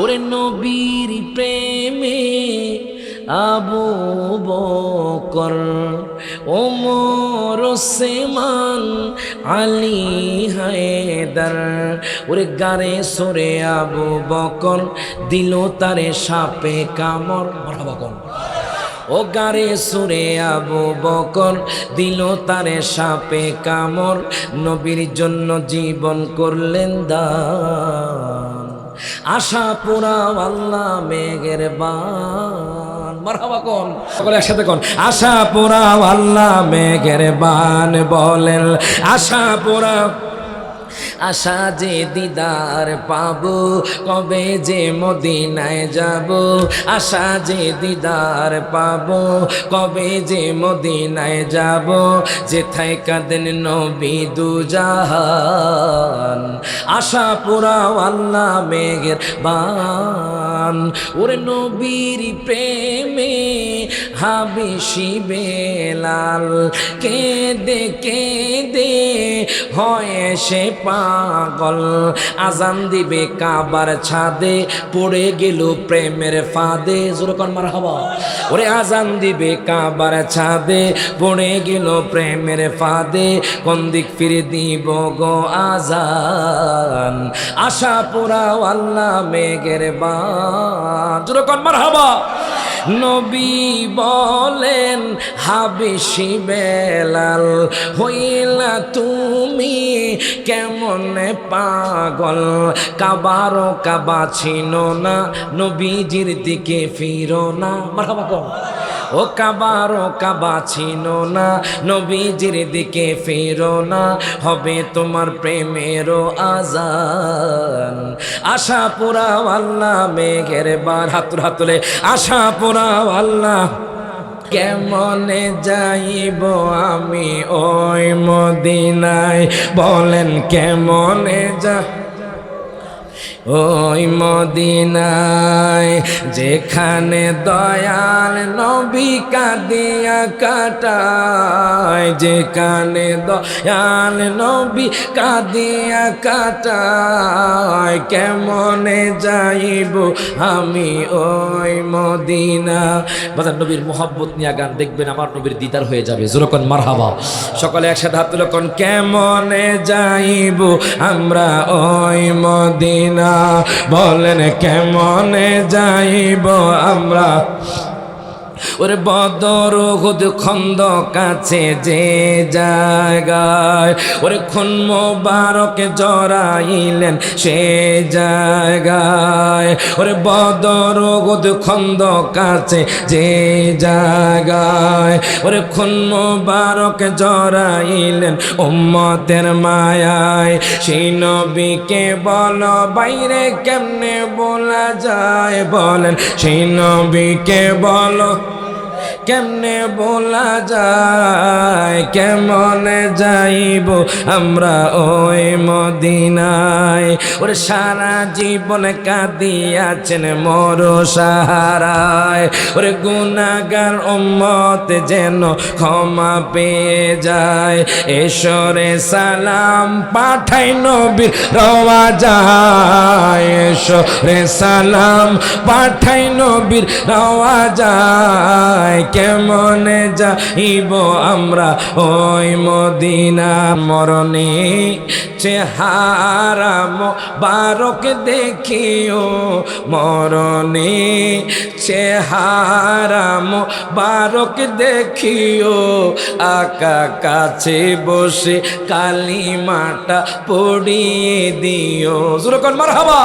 ওরে নবীর প্রেমে আবু বকর, ওমর সেমান আলী, হায়দার, ওরে গারে সরে আবু বকর দিল তারে সাপে কামর কম ও গারে সুরে আবু বকর দিল তারে সাপে কামর নবীর জন্য জীবন করলেন দান। আশা পুরা আল্লাহ মেঘের বান। মারহাবা কোন। সকলে একসাথে কোন। আশা পুরা আল্লাহ মেঘের বান বলেন। আশা পুরা আশা যে দিদার পাবো, কবে যে মদিনায় যাব, আশা যে দিদার পাবো, কবে যে মদিনায় যাব, যেথায় কাঁদেন নবী দুজাহান, আশা পুরা আল্লাহ মেঘের বান ওরে নবীর প্রেমে হাবিসি বেলাল, কেঁদে কেঁদে হয় সে পাগল। আজান দিবে কাবার ছাদে, পড়ে গেল প্রেমের ফাঁদে। জোরকন মার হবা ওরে আজান দিবে কাবার ছাদে, পড়ে গেল প্রেমের ফাঁদে। কোন দিক ফিরে দিব গো আজান? আশা পুরা আল্লাহ মেঘের বান। জোরকন মার হবা নবী বলেন, হাবিসি বেলাল, হইলা তুমি কেমন পাগল? কাবারও কাবা ছিল না, নবীজির দিকে ফিরো না। মারহাবা কম। ও কাবার ও কাবা ছিল না, নবীজির দিকে ফেরো না, হবে তোমার প্রেমেরও আজান। আশা পোড়াও আল্লাহ, মেঘের বার হাত হাতুলে আশা পোড়াও আল্লাহ, কেমনে যাইব আমি ওই মদিনায়? বলেন, কেমনে যা ওই মদিনায়, যেখানে দয়াল নবী কাদিয়া কাটায়, যেখানে দয়াল নবী কাদিয়া কাটায়, কেমনে যাইব আমি ওই মদিনা? বাজার নবীর মোহাব্বত নিয়ে গান দেখবেন, আমার নবীর দিদার হয়ে যাবে। যেরকম মারহাবা। সকালে একসাথে হাত তুলে কোন, কেমনে যাইব আমরা ওই মদিনা? বলেন কেমনে যাইব আমরা? ওরে বদর হুদ খন্দ কাছে যে জায়গায়, ওরে খুন মোবারকে জড়াইলেন সে জায়গায়, ওরে বদর হুদ খন্দ কাছে যে জায়গায়, ওরে খুন মোবারকে জড়াইলেন উম্মতের মায়ায়। সেই নবীকে বল, বাইরে কেমনে বলা যায়? বলেন, সেই নবীকে বলো কেমনে বলা যায়? কেমন যাইব আমরা ওই মদিনায়? ওর সারা জীবন কাঁদিয়াছেন মর সাহারায়। ওরে গুনাগার উম্মত যেন ক্ষমা পেয়ে যায়। ঈশ্বরে সালাম পাঠাই নবীর রওয়া যায়। এসরে সালাম পাঠাই নবীর রওয়া যায়। কেমনে যাইব আমরা ওই মদিনা? মরণে চেহারা বারক দেখিও। মরণে চেহারা বারক দেখিও। আকা কাছে বসে কালিমাটা পড়িয়ে দিও। জোরকন মার হবা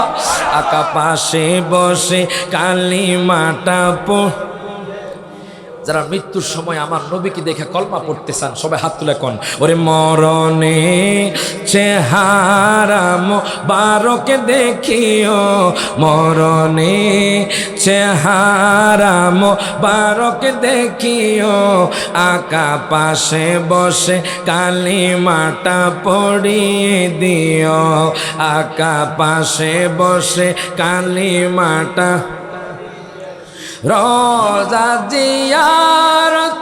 আকা পাশে বসে কালিমাটা পড় যারা মৃত্যুর সময় আমার নবীকে দেখে কলমা পড়তে চান সবাই হাত তুলে কন? ওরে মরণে চেহারা বারকে দেখিও, মরণে চেহারা বারকে দেখিও, আকা পাশে বসে কালিমাটা পড়িয়ে দিও, আকা পাশে বসে কালিমাটা রোজা জিয়ারত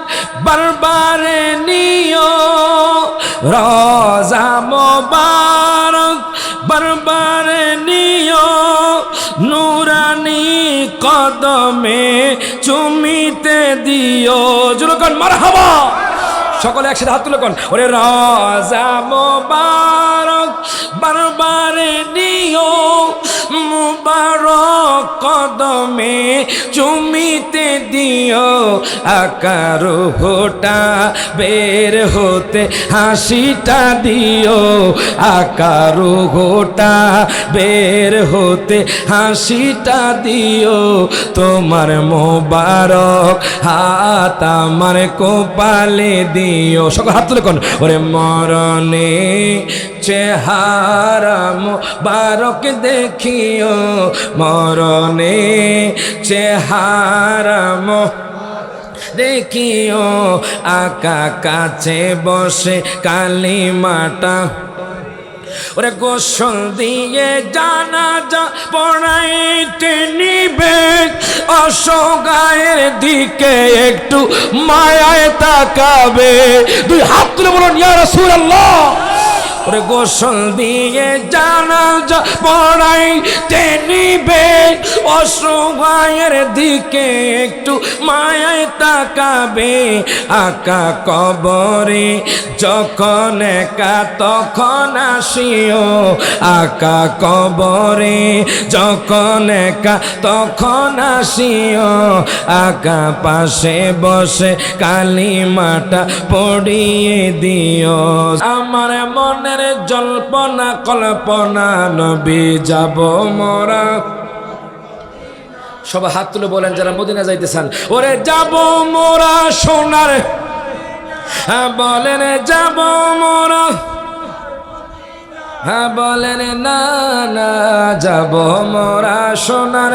বারবার নিও। রোজা মোবারক বারবার নিও। নূরা নুরানি কদমে চুমিতে দিও। জুরকন মারহাবা! সকলে একসাথে হাত তুলে কোন? ওরে রাজা মোবারক, বারবারে নিও মুবারক কদমে, চুমিতে দিও আকার হোটা, বের হতে হাসিটা দিও আকার হোটা, বের হতে হাসিটা দিও তোমার মোবারক, হাত আমার কোপালে দিও। সকল হাত তুলে কোন? ওরে মরণে চেহারা বারক দেখিও। মরণে চেহারা দেখিও। আকা কাছে বসে কালী মাটা ওরে গোসল দিয়ে জানা যা পড়াইতে নিবে অসগায়ের দিকে একটু মায়ায় তাকাবে। দুই হাত তুলে বলুন, ইয়া রাসূলুল্লাহ! ওরে গোসল দিয়ে জানা পড়াইতে নিবে অসহায়ের দিকে একটু মায়ায় তাকাবে আকা কবরে যখন একা তখন আসিও আকা কবরে যখন একা তখন আসিও আকা পাশে বসে কালী মাটা পড়িয়ে দিও। আমার মনের জল্পনা কল্পনা নবী যাব মোরা? সব হাত তুলে বলেন যারা মদিনা যাইতে চান ওরে যাব মোরা সোনার। হ্যাঁ বলেন যাব মোরা। হ্যাঁ বলেন না না, যাব মোরা সোনার।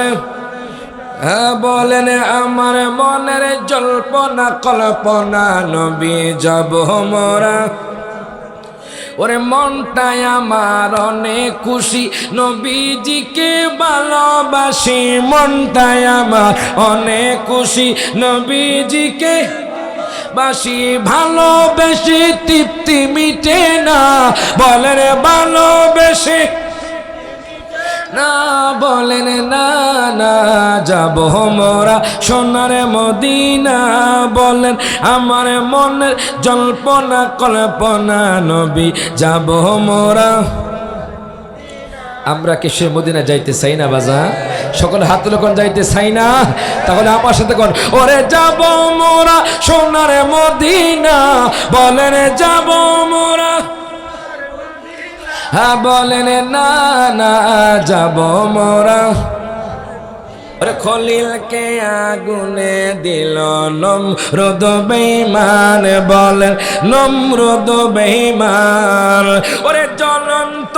হ্যাঁ বলেন আমার মনের জল্পনা, কল্পনা, নবী, যাব মোরা। ওরে মনটাই আমার অনেক খুশি। নবীজিকে ভালোবাসি মনটাই আমার অনেক খুশি। নবীজিকে বাসি ভালোবেসে তৃপ্তি মিটে না। বলেন ভালোবেসে না বলেন না না যাব মোরা সোনার মদিনা। বলেন আমার মনের জল্পনা, কল্পনা নবী, যাব মোরা। আমরা কি সে মদিনা যাইতে চাই না বাজা? সকলে হাত তুলে কোন যাইতে চাই না? তাহলে আমার সাথে কোন? ওরে যাব মোরা সোনার মদিনা। বলেন যাব মোরা হ্যাঁ বলেন, না না, যাব মোরা। ওরে খলিলকে আগুনে দিল নম্রদ বেইমান, বলেন নম্রদ বেইমান। ওরে জ্বলন্ত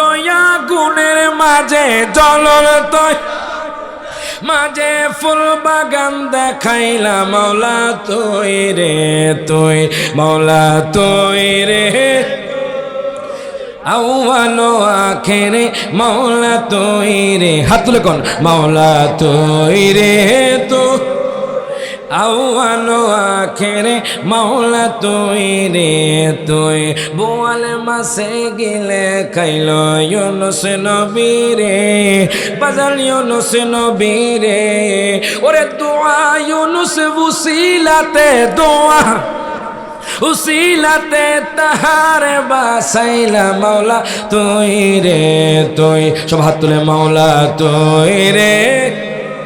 আগুনের মাঝে, জ্বলন্ত মাঝে ফুল বাগান দেখাইলা মৌলা তুই রে, তুই মৌলা তুই রে। আউয়ালো আখেরে, মাওলা তুই রে। হাত তুলে কোন? মাওলা তুই রে তো। আউয়ালো আখেরে, মাওলা তুই রে তুই। বোয়াল মাসে গিলে খাইল ইউনুস নবী রে। বাজাল ইউনুস নবী রে। ওরে দোয়া ইউনুস বুসিলাতে দোয়া। উসিলাতে তাহার বাসাইলা মাওলা তুই রে তুই। সব হাত তুলে মাওলা তুই রে।